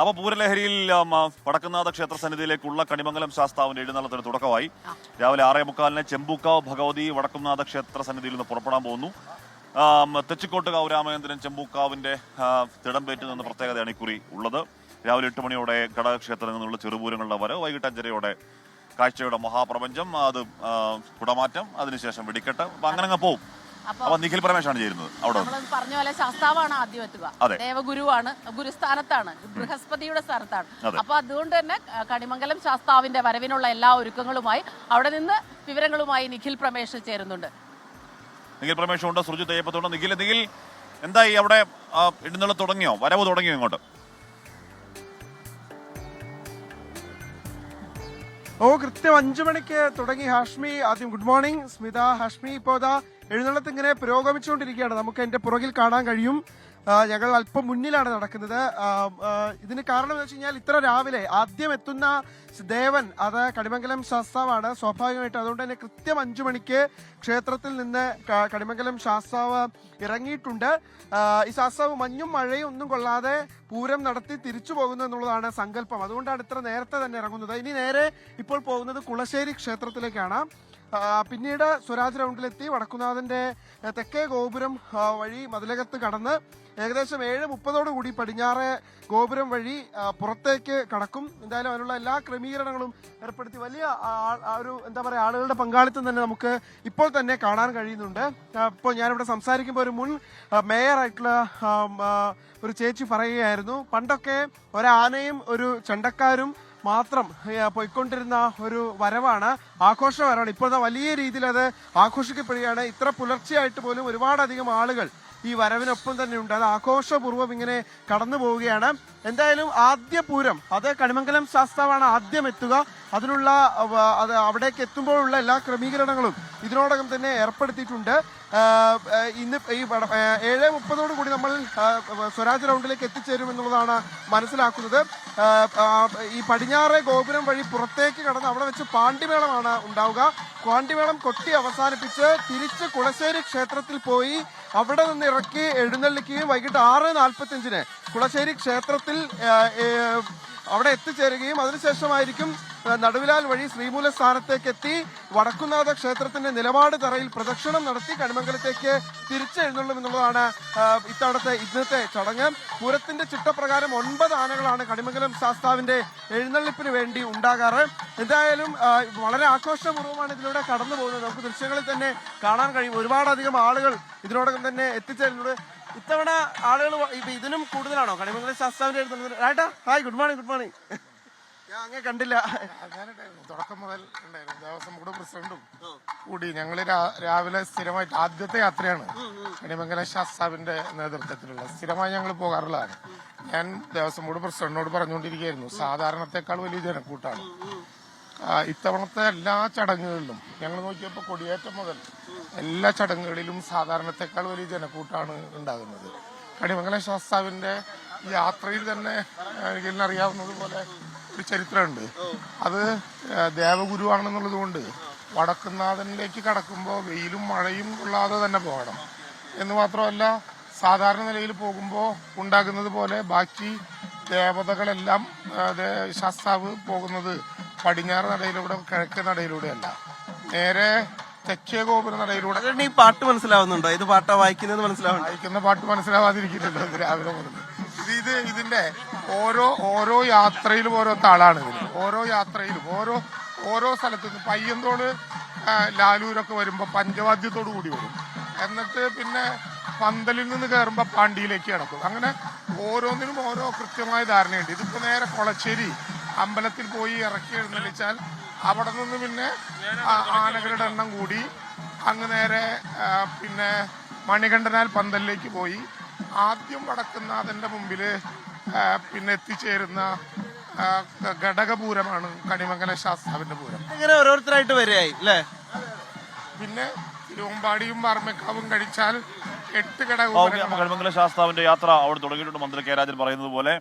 അപ്പൊ പൂരലഹരിയിൽ വടക്കുന്നാഥ ക്ഷേത്ര സന്നിധിയിലേക്കുള്ള കണിമംഗലം ശാസ്താവിന്റെ എഴുന്നള്ളത്തിന് തുടക്കമായി. രാവിലെ ആറേ മുക്കാലിന് ചെമ്പൂക്കാവ് ഭഗവതി വടക്കുന്നാഥ ക്ഷേത്ര സന്നിധിയിൽ നിന്ന് പുറപ്പെടാൻ പോകുന്നു. തെച്ചിക്കോട്ടുകാവ് രാമചന്ദ്രൻ ചെമ്പൂക്കാവിന്റെ തിടമ്പേറ്റ് നിന്ന് പ്രത്യേകതയാണ് ഇക്കുറി ഉള്ളത്. രാവിലെ എട്ട് മണിയോടെ ഘടകക്ഷേത്രത്തിൽ നിന്നുള്ള ചെറുപൂരങ്ങളുടെ വരവ് വൈകിട്ട് അഞ്ചരയോടെ കാഴ്ചയുടെ മഹാപ്രപഞ്ചം അത് കുടമാറ്റം അതിനുശേഷം വെടിക്കെട്ട്. അപ്പൊ അങ്ങനെ അങ്ങ് പോവും. അപ്പൊ നിഖിൽ പരമേശാണ് ചേരുന്നത്. അവിടെ നമ്മൾ പറഞ്ഞ പോലെ ശാസ്താവാണ് ആദ്യം എത്തുക. ദേവഗുരുവാണ് ഗുരുസ്ഥാനത്താണ് ബൃഹസ്പതിയുടെ സ്ഥാനത്താണ്. അപ്പൊ അതുകൊണ്ട് തന്നെ കണിമംഗലം ശാസ്താവിന്റെ വരവിനുള്ള എല്ലാ ഒരുക്കങ്ങളുമായി അവിടെ നിന്ന് വിവരങ്ങളുമായി നിഖിൽ പ്രമേഷ് ചേരുന്നുണ്ട്. നിഖിൽ പ്രമേഷുണ്ട് സുർജിത് അയ്യപ്പത്തുണ്ട്. നിഖിൽ നിഖിൽ എന്തായി അവിടെ ഇടുന്നുള്ള തുടങ്ങിയോ? വരവ് തുടങ്ങിയോ ഇങ്ങോട്ട്? ഓ കൃത്യം അഞ്ചു മണിക്ക് തുടങ്ങി ഹാഷ്മി. ആദ്യം ഗുഡ് മോർണിംഗ്. സ്മിത ഹാഷ്മി ഇപ്പോ ഇതാ എഴുന്നള്ളത്ത് ഇങ്ങനെ പുരോഗമിച്ചുകൊണ്ടിരിക്കുകയാണ്. നമുക്ക് എന്റെ പുറകിൽ കാണാൻ കഴിയും. ഞങ്ങൾ അല്പം മുന്നിലാണ് നടക്കുന്നത്. ഇതിന് കാരണം എന്ന് വെച്ച് കഴിഞ്ഞാൽ ഇത്ര രാവിലെ ആദ്യം എത്തുന്ന ദേവൻ അത് കടിമംഗലം ശാസ്താവാണ്. സ്വാഭാവികമായിട്ട് അതുകൊണ്ട് തന്നെ കൃത്യം അഞ്ചു മണിക്ക് ക്ഷേത്രത്തിൽ നിന്ന് കടിമംഗലം ശാസ്താവ് ഇറങ്ങിയിട്ടുണ്ട്. ഈ ശാസ്താവ് മഞ്ഞും മഴയും ഒന്നും കൊള്ളാതെ പൂരം നടത്തി തിരിച്ചു പോകുന്നു എന്നുള്ളതാണ് സങ്കല്പം. അതുകൊണ്ടാണ് ഇത്ര നേരത്തെ തന്നെ ഇറങ്ങുന്നത്. ഇനി നേരെ ഇപ്പോൾ പോകുന്നത് കുളശ്ശേരി ക്ഷേത്രത്തിലേക്കാണ്. പിന്നീട് സ്വരാജ് റൗണ്ടിലെത്തി വടക്കുനാഥന്റെ തെക്കേ ഗോപുരം വഴി മതിലകത്ത് കടന്ന് ഏകദേശം ഏഴ് മുപ്പതോടു കൂടി പടിഞ്ഞാറ് ഗോപുരം വഴി പുറത്തേക്ക് കടക്കും. എന്തായാലും അതിനുള്ള എല്ലാ ക്രമീകരണങ്ങളും ഏർപ്പെടുത്തി വലിയ ഒരു എന്താ പറയുക ആളുകളുടെ പങ്കാളിത്തം തന്നെ നമുക്ക് ഇപ്പോൾ തന്നെ കാണാൻ കഴിയുന്നുണ്ട്. ഇപ്പോൾ ഞാനിവിടെ സംസാരിക്കുമ്പോൾ ഒരു മുൻ മേയറായിട്ടുള്ള ഒരു ചേച്ചി പറയുകയായിരുന്നു. പണ്ടൊക്കെ ഒരാനയും ഒരു ചെണ്ടക്കാരും മാത്രം പോയിക്കൊണ്ടിരുന്ന ഒരു വരവാണ് ആഘോഷ വരവാണ് ഇപ്പോഴത്തെ വലിയ രീതിയിൽ അത് ആഘോഷിക്കപ്പെടുകയാണ്. ഇത്ര പുലർച്ചെയായിട്ട് പോലും ഒരുപാടധികം ആളുകൾ ഈ വരവിനൊപ്പം തന്നെ ഉണ്ട്. അത് ആഘോഷപൂർവം ഇങ്ങനെ കടന്നു പോവുകയാണ്. എന്തായാലും ആദ്യ പൂരം അത് കണിമംഗലം ശാസ്താവാണ് ആദ്യം എത്തുക. അതിനുള്ള അത് അവിടേക്ക് എത്തുമ്പോഴുള്ള എല്ലാ ക്രമീകരണങ്ങളും ഇതിനോടകം തന്നെ ഏർപ്പെടുത്തിയിട്ടുണ്ട്. ഇന്ന് ഈ ഏഴ് മുപ്പതോട് കൂടി നമ്മൾ സ്വരാജ് റൗണ്ടിലേക്ക് എത്തിച്ചേരും എന്നുള്ളതാണ് മനസ്സിലാക്കുന്നത് ഈ പടിഞ്ഞാറ് ഗോപുരം വഴി പുറത്തേക്ക് കടന്ന് അവിടെ വെച്ച് പാണ്ടിമേളമാണ് ഉണ്ടാവുക. പാണ്ടിമേളം കൊട്ടി അവസാനിപ്പിച്ച് തിരിച്ച് കുളശ്ശേരി ക്ഷേത്രത്തിൽ പോയി അവിടെ നിന്ന് ഇറക്കി എഴുന്നള്ളിക്കുകയും വൈകിട്ട് ആറ് നാൽപ്പത്തി അഞ്ചിന് കുളശ്ശേരി ക്ഷേത്രത്തിൽ അവിടെ എത്തിച്ചേരുകയും അതിനുശേഷമായിരിക്കും നടുവിലാൽ വഴി ശ്രീമൂല സ്ഥാനത്തേക്ക് എത്തി വടക്കുന്നാഥ ക്ഷേത്രത്തിന്റെ നിലപാട് തറയിൽ പ്രദക്ഷിണം നടത്തി കണിമംഗലത്തേക്ക് തിരിച്ചെഴുന്നള്ളും എന്നുള്ളതാണ് ഇത്തവണത്തെ ഇന്നത്തെ ചടങ്ങ്. പൂരത്തിന്റെ ചിട്ടപ്രകാരം ഒൻപത് ആനകളാണ് കണിമംഗലം ശാസ്താവിന്റെ എഴുന്നള്ളിപ്പിന് വേണ്ടി ഉണ്ടാകാറ്. എന്തായാലും വളരെ ആഘോഷപൂർവമാണ് ഇതിലൂടെ കടന്നു പോകുന്നത് നമുക്ക് ദൃശ്യങ്ങളിൽ തന്നെ കാണാൻ കഴിയും. ഒരുപാടധികം ആളുകൾ ഇതിനോടകം തന്നെ എത്തിച്ചേരുന്നത്. ഇത്തവണ ആളുകൾ ഇപ്പൊ ഇതിനും കൂടുതലാണോ? കണിമംഗല ശാസ്താവിന്റെ എഴുന്നള്ളിപ്പ് രാട്ടാ hi good morning good morning ഞാൻ അങ്ങനെ കണ്ടില്ല. ഞാൻ തുടക്കം മുതൽ ഉണ്ടായിരുന്നു. ദേവസ്വം ബോർഡ് പ്രസിഡന്റും കൂടി ഞങ്ങൾ രാവിലെ സ്ഥിരമായിട്ട് ആദ്യത്തെ യാത്രയാണ് കണിമംഗല ശാസ്താവിന്റെ നേതൃത്വത്തിലുള്ള. സ്ഥിരമായി ഞങ്ങൾ പോകാറുള്ളതാണ്. ഞാൻ ദേവസ്വം ബോർഡ് പ്രസിഡന്റിനോട് പറഞ്ഞുകൊണ്ടിരിക്കുകയായിരുന്നു. സാധാരണത്തെക്കാൾ വലിയ ജനക്കൂട്ടാണ്. ഇത്തവണത്തെ എല്ലാ ചടങ്ങുകളിലും ഞങ്ങൾ നോക്കിയപ്പോൾ കൊടിയേറ്റം മുതൽ എല്ലാ ചടങ്ങുകളിലും സാധാരണത്തെക്കാൾ വലിയ ജനക്കൂട്ടാണ് ഉണ്ടാകുന്നത്. കണിമംഗലം ശാസ്താവിന്റെ യാത്രയിൽ തന്നെ എനിക്ക് അറിയാവുന്നത് പോലെ ഒരു ചരിത്രമുണ്ട്. അത് ദേവഗുരുവാണെന്നുള്ളത് കൊണ്ട് വടക്കുന്നാഥനിലേക്ക് കടക്കുമ്പോൾ വെയിലും മഴയും കൊള്ളാതെ തന്നെ പോകണം. എന്ന് മാത്രമല്ല സാധാരണ നിലയിൽ പോകുമ്പോൾ ഉണ്ടാകുന്നത് പോലെ ബാക്കി ദേവതകളെല്ലാം ശാസ്താവ് പോകുന്നത് പടിഞ്ഞാറ് നടയിലൂടെ കിഴക്കേ നടയിലൂടെയല്ല. നേരെ തെക്കേ ഗോപുര നടയിലൂടെ. ഈ പാട്ട് മനസ്സിലാവുന്നുണ്ടോ? ഇത് പാട്ടാ വായിക്കുന്നത് മനസ്സിലാവുന്നു വായിക്കുന്ന പാട്ട് മനസ്സിലാവാതിരിക്കുന്നുണ്ടോ ഇത് രാവിലെ മുതൽ ഇത് ഇത് ഇതിന്റെ ഓരോ ഓരോ യാത്രയിലും ഓരോ താളാണ് ഇതിന് ഓരോ യാത്രയിലും ഓരോ ഓരോ സ്ഥലത്തു നിന്ന് പയ്യന്തോട് ലാലൂരൊക്കെ വരുമ്പോ പഞ്ചവാദ്യത്തോടു കൂടി വരും എന്നിട്ട് പിന്നെ പന്തലിൽ നിന്ന് കയറുമ്പോ പാണ്ടിയിലേക്ക് കിടക്കും അങ്ങനെ ഓരോന്നിനും ഓരോ കൃത്യമായ ധാരണയുണ്ട്. ഇതിപ്പോ നേരെ കൊളച്ചേരി അമ്പലത്തിൽ പോയി ഇറക്കി എഴുന്നള്ളിച്ചാൽ അവിടെ നിന്ന് പിന്നെ ആ- ആനകളുടെ എണ്ണം കൂടി. അങ്ങ് നേരെ പിന്നെ മണികണ്ഠനാൽ പന്തലിലേക്ക് പോയി. ആദ്യം വടക്കുന്നാഥന്റെ മുമ്പിൽ ആ, പിന്നെ എത്തിച്ചേരുന്ന ഘടകപൂരമാണ് കണിമംഗല ശാസ്താവിന്റെ പൂരം. ഇങ്ങനെ ഓരോരുത്തരായിട്ട് വരികയായി അല്ലേ? പിന്നെ തിരുവമ്പാടിയും പാർമക്കാവും കഴിച്ചാൽ എട്ട് ഘടകം കണിമംഗല ശാസ്താവിന്റെ യാത്ര അവിടെ തുടങ്ങിയിട്ടുണ്ട്. മന്ത്രി കെ രാജൻ പറയുന്നത് പോലെ